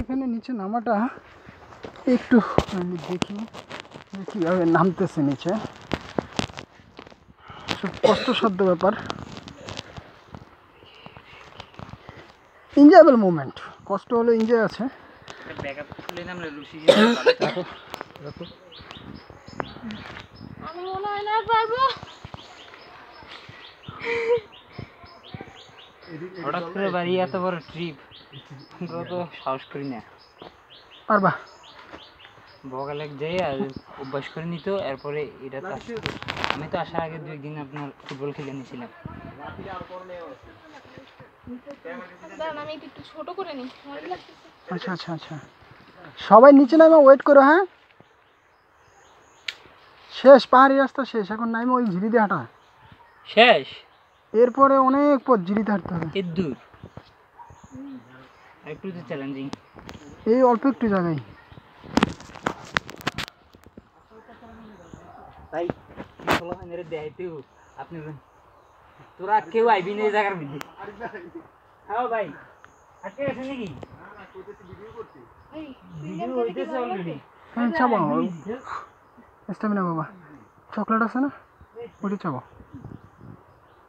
এখানে নিচে নামাটা একটু আমি দেখি যে কীভাবে নামতেছে নিচে। সব কষ্টসাধ্য ব্যাপার। এনজয়েবল মুভমেন্ট কষ্ট হলে এনজয় আছে। আমি মনে হয় না পারব। হঠাৎ করে বাড়ি এত বড় ট্রিপ আমরা তো সাহস করি না। পারবা? যাই আর অভ্যাস করে নিত এরপরে এটা তো আমি তো আসার আগে দুই দিন আপনার ফুটবল খেলে নিয়েছিলাম আচ্ছা আচ্ছা আচ্ছা। সবাই নিচে নামে ওয়েট করো হ্যাঁ? শেষ পাহাড়ি রাস্তা শেষ এখন নামে ওই ঝিরি দিয়ে হাঁটা। শেষ? এরপরে অনেক পথ ঝিরিতে থাকতে হবে। এর দূর। একটু তো চ্যালেঞ্জিং এই অল্প একটু জায়গায়। তাই মেরে দেখাইতেও আপনি তোরা কেউ আইবি না এই জায়গার মধ্যে। হ্যাঁ ভাই আটকে গেছে নাকি? এই ভিডিও হইতেছে অলরেডি হ্যাঁ চাবো স্ট্যামিনা বাবা। চকলেট আছে না? ওটি চাবো